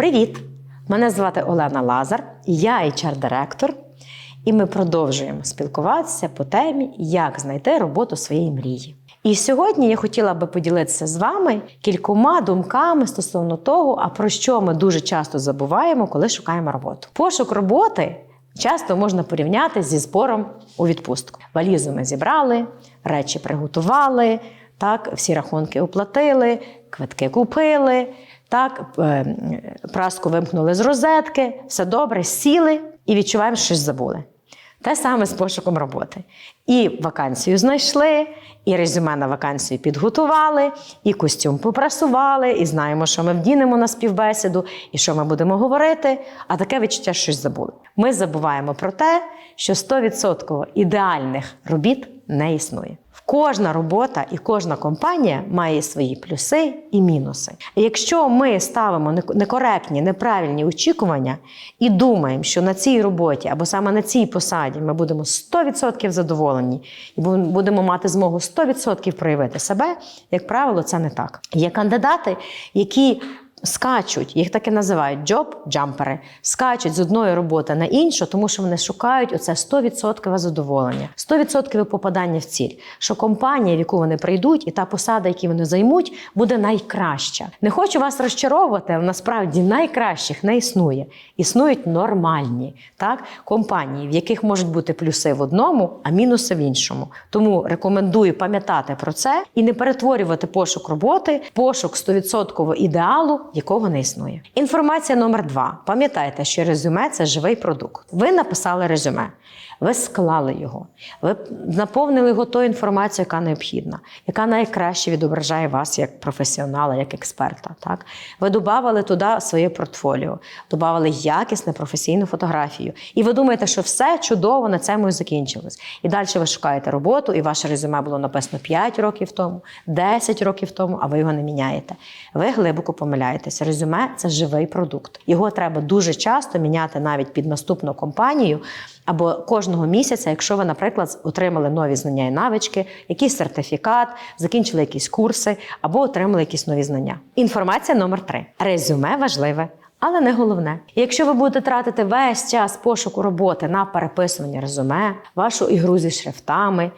Привіт! Мене звати Олена Лазар, я HR-директор, і ми продовжуємо спілкуватися по темі, як знайти роботу своєї мрії. І сьогодні я хотіла би поділитися з вами кількома думками стосовно того, а про що ми дуже часто забуваємо, коли шукаємо роботу. Пошук роботи часто можна порівняти зі збором у відпустку. Валізу ми зібрали, речі приготували, так, всі рахунки оплатили, квитки купили. Так, е, праску вимкнули з розетки, все добре, сіли і відчуваємо, що щось забули. Те саме з пошуком роботи. І вакансію знайшли, і резюме на вакансію підготували, і костюм попрасували, і знаємо, що ми вдінемо на співбесіду, і що ми будемо говорити. А таке відчуття що щось забули. Ми забуваємо про те, що 100% ідеальних робіт не існує. Кожна робота і кожна компанія має свої плюси і мінуси. І якщо ми ставимо некоректні, неправильні очікування і думаємо, що на цій роботі або саме на цій посаді ми будемо 100% задоволені і будемо мати змогу 100% проявити себе, як правило, це не так. Є кандидати, які скачуть, їх так і називають джоб-джампери, скачуть з одної роботи на іншу, тому що вони шукають оце 100% задоволення, 100% попадання в ціль. Що компанія, в яку вони прийдуть, і та посада, яку вони займуть, буде найкраща. Не хочу вас розчаровувати, насправді найкращих не існує. Існують нормальні так, компанії, в яких можуть бути плюси в одному, а мінуси в іншому. Тому рекомендую пам'ятати про це і не перетворювати пошук роботи, пошук 100% ідеалу якого не існує. Інформація номер два. Пам'ятайте, що резюме це живий продукт. Ви написали резюме, ви склали його, ви наповнили його тою інформацією, яка необхідна, яка найкраще відображає вас як професіонала, як експерта. Так? Ви додавали туди своє портфоліо, додавали якісну професійну фотографію. І ви думаєте, що все чудово на цьому і закінчилось. І далі ви шукаєте роботу, і ваше резюме було написано 5 років тому, 10 років тому, а ви його не міняєте. Ви глибоко помиляєтеся. Резюме це живий продукт. Його треба дуже часто міняти навіть під наступну компанію. Або кожного місяця, якщо ви, наприклад, отримали нові знання і навички, якийсь сертифікат, закінчили якісь курси, або отримали якісь нові знання. Інформація номер три: резюме важливе. Але не головне. якщо ви будете тратити весь час пошуку роботи на переписування резюме, вашу ігру зі шрифтами,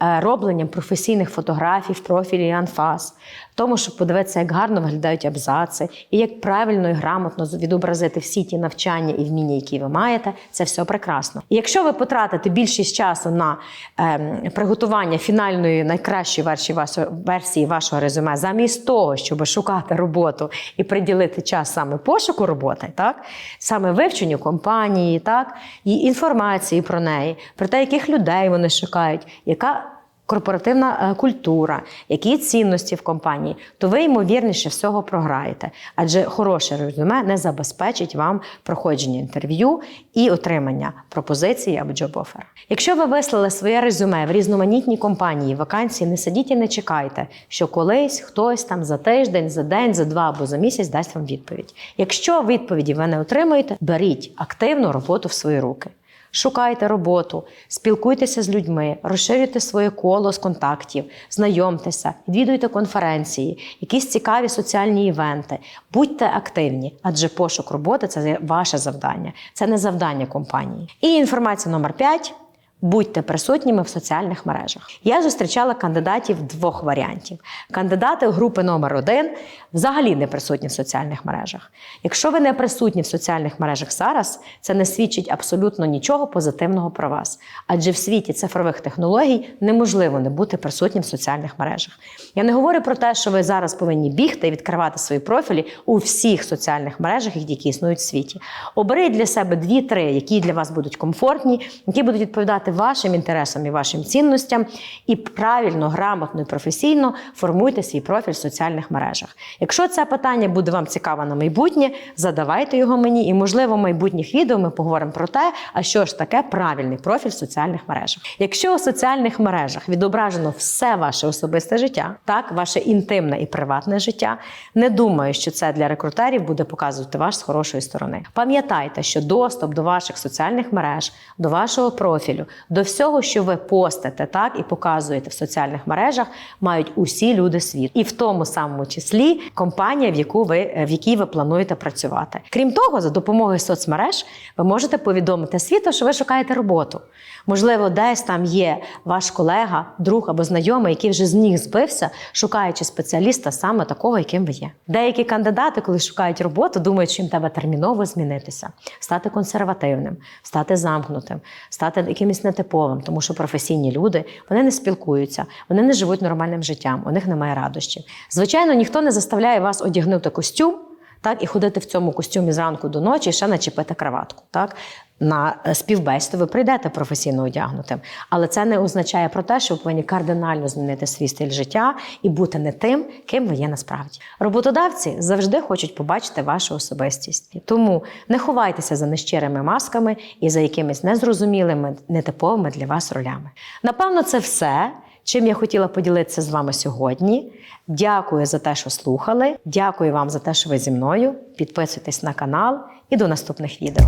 робленням професійних фотографій в профілі анфас, тому, щоб подивитися, як гарно виглядають абзаци, і як правильно і грамотно відобразити всі ті навчання і вміння, які ви маєте, це все прекрасно. І якщо ви потратите більшість часу на е, приготування фінальної найкращої версії вашої, версії вашого резюме, замість того, щоб шукати роботу і приділити час саме пошуку роботи, так саме вивченню компанії, так і інформації про неї, про те, яких людей вони шукають, яка корпоративна е, культура, які цінності в компанії, то ви ймовірніше всього програєте. Адже хороше резюме не забезпечить вам проходження інтерв'ю і отримання пропозиції або джоб-офер. Якщо ви вислали своє резюме в різноманітній компанії, вакансії, не сидіть і не чекайте, що колись хтось там за тиждень, за день, за два або за місяць дасть вам відповідь. Якщо відповіді ви не отримуєте, беріть активну роботу в свої руки. Шукайте роботу, спілкуйтеся з людьми, розширюйте своє коло з контактів, знайомтеся, відвідуйте конференції, якісь цікаві соціальні івенти. Будьте активні, адже пошук роботи це ваше завдання, це не завдання компанії. І інформація номер 5. Будьте присутніми в соціальних мережах. Я зустрічала кандидатів двох варіантів. Кандидати групи номер один взагалі не присутні в соціальних мережах. Якщо ви не присутні в соціальних мережах зараз, це не свідчить абсолютно нічого позитивного про вас. Адже в світі цифрових технологій неможливо не бути присутнім в соціальних мережах. Я не говорю про те, що ви зараз повинні бігти і відкривати свої профілі у всіх соціальних мережах, які існують в світі. Оберіть для себе дві-три, які для вас будуть комфортні, які будуть відповідати відповідати вашим інтересам і вашим цінностям, і правильно, грамотно і професійно формуйте свій профіль в соціальних мережах. Якщо це питання буде вам цікаво на майбутнє, задавайте його мені, і, можливо, в майбутніх відео ми поговоримо про те, а що ж таке правильний профіль в соціальних мережах. Якщо у соціальних мережах відображено все ваше особисте життя, так, ваше інтимне і приватне життя, не думаю, що це для рекрутерів буде показувати вас з хорошої сторони. Пам'ятайте, що доступ до ваших соціальних мереж, до вашого профілю, до всього, що ви постите так і показуєте в соціальних мережах, мають усі люди. світу, і в тому самому числі компанія, в яку ви е, в якій ви плануєте працювати. Крім того, за допомогою соцмереж ви можете повідомити світу, що ви шукаєте роботу. Можливо, десь там є ваш колега, друг або знайомий, який вже з ніг збився, шукаючи спеціаліста саме такого, яким ви є. Деякі кандидати, коли шукають роботу, думають, що їм треба терміново змінитися, стати консервативним, стати замкнутим, стати якимось нетиповим, тому що професійні люди вони не спілкуються, вони не живуть нормальним життям, у них немає радощів. Звичайно, ніхто не заставляє вас одягнути костюм. Так, і ходити в цьому костюмі зранку до ночі ще начепити краватку. Так? На е, співбесіду ви прийдете професійно одягнутим, але це не означає про те, що ви повинні кардинально змінити свій стиль життя і бути не тим, ким ви є насправді. Роботодавці завжди хочуть побачити вашу особистість. Тому не ховайтеся за нещирими масками і за якимись незрозумілими, нетиповими для вас ролями. Напевно, це все. Чим я хотіла поділитися з вами сьогодні. Дякую за те, що слухали. Дякую вам за те, що ви зі мною. Підписуйтесь на канал і до наступних відео.